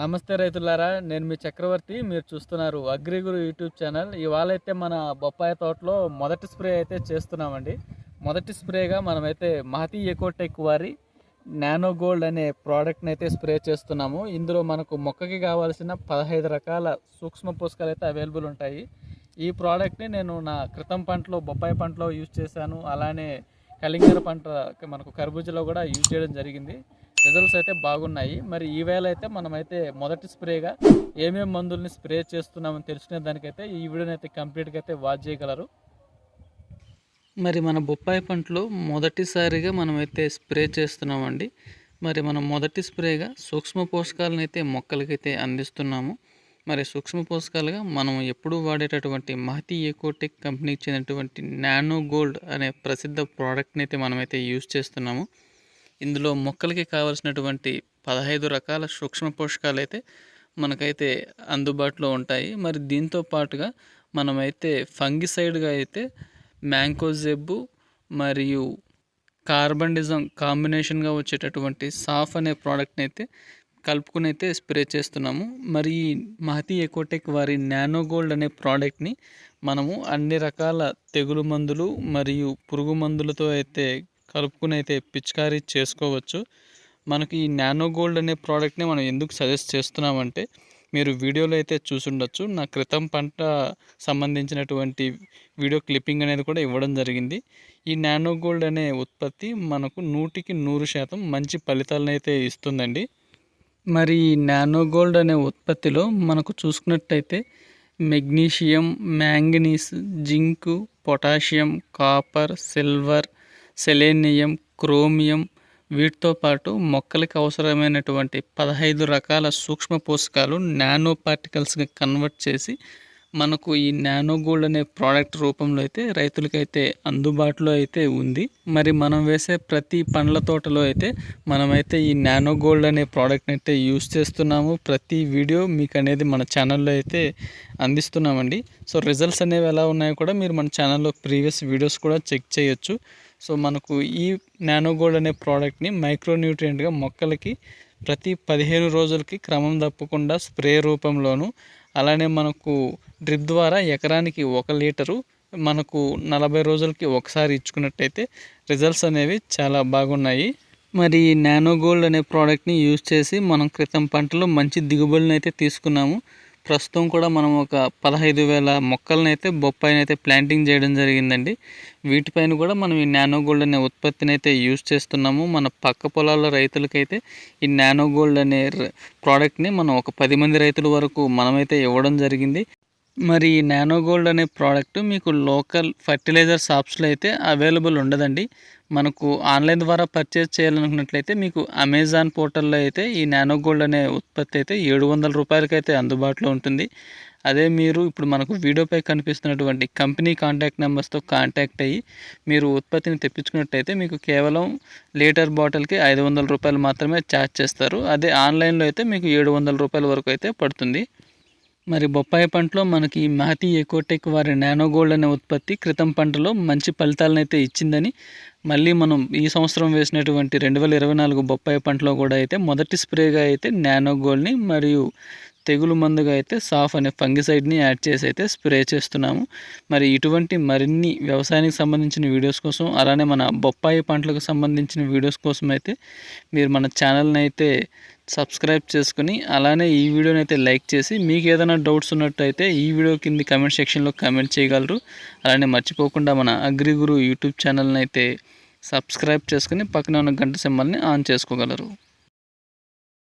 నమస్తే రైతులారా నేను మీ చక్రవర్తి మీరు చూస్తున్నారు అగ్రిగురు యూట్యూబ్ ఛానల్. ఇవాళ అయితే మన బొప్పాయి తోటలో మొదటి స్ప్రే అయితే చేస్తున్నామండి. మొదటి స్ప్రేగా మనమైతే మహతి ఎకోటెక్ వారి నానో గోల్డ్ అనే ప్రోడక్ట్ని అయితే స్ప్రే చేస్తున్నాము. ఇందులో మనకు మొక్కకి కావాల్సిన పదహైదు రకాల సూక్ష్మ పోషకాలు అయితే అవైలబుల్ ఉంటాయి. ఈ ప్రోడక్ట్ని నేను నా క్రితం పంటలో బొప్పాయి పంటలో యూజ్ చేశాను. అలానే కలింగర పంట మనకు కర్బూజలో కూడా యూజ్ చేయడం జరిగింది. రిజల్ట్స్ అయితే బాగున్నాయి. మరి ఈవేళ అయితే మనమైతే మొదటి స్ప్రేగా ఏమేమి మందుల్ని స్ప్రే చేస్తున్నామని తెలుసుకునే దానికైతే ఈ వీడియోని అయితే కంప్లీట్గా అయితే వాచ్ చేయగలరు. మరి మన బొప్పాయి పంటలో మొదటిసారిగా మనమైతే స్ప్రే చేస్తున్నామండి. మరి మనం మొదటి స్ప్రేగా సూక్ష్మ పోషకాలను అయితే మొక్కలకైతే అందిస్తున్నాము. మరి సూక్ష్మ పోషకాలుగా మనం ఎప్పుడూ వాడేటటువంటి మహతి ఎకోటెక్ కంపెనీకి చెందినటువంటి నానో గోల్డ్ అనే ప్రసిద్ధ ప్రోడక్ట్ని అయితే మనమైతే యూజ్ చేస్తున్నాము. ఇందులో మొక్కలకి కావలసినటువంటి పదహైదు రకాల సూక్ష్మ పోషకాలు అయితే మనకైతే అందుబాటులో ఉంటాయి. మరి దీంతో పాటుగా మనమైతే ఫంగిసైడ్గా అయితే మ్యాంకోజెబ్బు మరియు కార్బండిజం కాంబినేషన్గా వచ్చేటటువంటి సాఫ్ అనే ప్రోడక్ట్ని అయితే కలుపుకుని అయితే స్ప్రే చేస్తున్నాము. మరి మహతి ఎకోటెక్ వారి నానో గోల్డ్ అనే ప్రోడక్ట్ని మనము అన్ని రకాల తెగులు మందులు మరియు పురుగు మందులతో అయితే కలుపుకుని అయితే పిచికారీ చేసుకోవచ్చు. మనకి ఈ నానో గోల్డ్ అనే ప్రోడక్ట్ని మనం ఎందుకు సజెస్ట్ చేస్తున్నామంటే మీరు వీడియోలో అయితే చూసుండొచ్చు. నా క్రితం పంట సంబంధించినటువంటి వీడియో క్లిప్పింగ్ అనేది కూడా ఇవ్వడం జరిగింది. ఈ నానో గోల్డ్ అనే ఉత్పత్తి మనకు నూటికి నూరు శాతం మంచి ఫలితాలను అయితే ఇస్తుందండి. మరి నానో గోల్డ్ అనే ఉత్పత్తిలో మనకు చూసుకున్నట్టయితే magnesium manganese zinc potassium copper silver selenium chromium వీటితో పాటు మొక్కలకి అవసరమైనటువంటి పదహైదు రకాల సూక్ష్మ పోషకాలు నానో పార్టికల్స్గా కన్వర్ట్ చేసి మనకు ఈ నానో గోల్డ్ అనే ప్రోడక్ట్ రూపంలో అయితే రైతులకైతే అందుబాటులో అయితే ఉంది. మరి మనం వేసే ప్రతి పండ్ల తోటలో అయితే మనమైతే ఈ నానో గోల్డ్ అనే ప్రోడక్ట్ని అయితే యూస్ చేస్తున్నాము. ప్రతి వీడియో మీకు అనేది మన ఛానల్లో అయితే అందిస్తున్నామండి. సో రిజల్ట్స్ అనేవి ఎలా ఉన్నాయో కూడా మీరు మన ఛానల్లో ప్రీవియస్ వీడియోస్ కూడా చెక్ చేయొచ్చు. సో మనకు ఈ నానో గోల్డ్ అనే ప్రోడక్ట్ని మైక్రోన్యూట్రియంట్గా మొక్కలకి ప్రతి పదిహేను రోజులకి క్రమం తప్పకుండా స్ప్రే రూపంలోను అలానే మనకు డ్రిప్ ద్వారా ఎకరానికి ఒక లీటరు మనకు నలభై రోజులకి ఒకసారి ఇచ్చుకున్నట్టయితే రిజల్ట్స్ అనేవి చాలా బాగున్నాయి. మరి నానో గోల్డ్ అనే ప్రోడక్ట్ని యూజ్ చేసి మనం క్రితం పంటలో మంచి దిగుబడిని అయితే తీసుకున్నాము. ప్రస్తుతం కూడా మనం ఒక పదహైదు వేల మొక్కలనైతే అయితే ప్లాంటింగ్ చేయడం జరిగిందండి. వీటిపైన కూడా మనం ఈ నానో గోల్డ్ అనే ఉత్పత్తిని అయితే యూజ్ చేస్తున్నాము. మన పక్క పొలాల రైతులకైతే ఈ నానో గోల్డ్ అనే ప్రోడక్ట్ని మనం ఒక పది మంది రైతుల వరకు మనమైతే ఇవ్వడం జరిగింది. మరి నానో గోల్డ్ అనే ప్రోడక్ట్ మీకు లోకల్ ఫర్టిలైజర్ షాప్స్లో అయితే అవైలబుల్ ఉండదండి. మనకు ఆన్లైన్ ద్వారా పర్చేజ్ చేయాలనుకున్నట్లయితే మీకు అమెజాన్ పోర్టల్లో అయితే ఈ నానో గోల్డ్ అనే ఉత్పత్తి అయితే ఏడు వందల రూపాయలకైతే అందుబాటులో ఉంటుంది. అదే మీరు ఇప్పుడు మనకు వీడియోపై కనిపిస్తున్నటువంటి కంపెనీ కాంటాక్ట్ నెంబర్స్తో కాంటాక్ట్ అయ్యి మీరు ఉత్పత్తిని తెప్పించుకున్నట్టయితే మీకు కేవలం లీటర్ బాటిల్కి ఐదు వందల రూపాయలు మాత్రమే ఛార్జ్ చేస్తారు. అదే ఆన్లైన్లో అయితే మీకు ఏడు వందల రూపాయల వరకు అయితే పడుతుంది. మరి బొప్పాయి పంటలో మనకి మహతి ఎకోటెక్ వారి నానో గోల్డ్ అనే ఉత్పత్తి క్రితం పంటలో మంచి ఫలితాలను అయితే ఇచ్చిందని మళ్ళీ మనం ఈ సంవత్సరం వేసినటువంటి రెండు వేల ఇరవై నాలుగు బొప్పాయి పంటలో కూడా అయితే మొదటి స్ప్రేగా అయితే నానో గోల్డ్ని మరియు తెగులు మందుగా అయితే సాఫ్ అనే ఫంగిసైడ్ని యాడ్ చేసి అయితే స్ప్రే చేస్తున్నాము. మరి ఇటువంటి మరిన్ని వ్యవసాయానికి సంబంధించిన వీడియోస్ కోసం అలానే మన బొప్పాయి పంటలకు సంబంధించిన వీడియోస్ కోసం అయితే మీరు మన ఛానల్ని అయితే సబ్స్క్రైబ్ చేసుకుని అలానే ఈ వీడియోని అయితే లైక్ చేసి మీకు ఏదైనా డౌట్స్ ఉన్నట్టయితే ఈ వీడియో కింది కమెంట్ సెక్షన్లో కమెంట్ చేయగలరు. అలానే మర్చిపోకుండా మన అగ్రిగురు యూట్యూబ్ ఛానల్ని అయితే సబ్స్క్రైబ్ చేసుకుని పక్కన ఉన్న గంట సింబల్ని ఆన్ చేసుకోగలరు.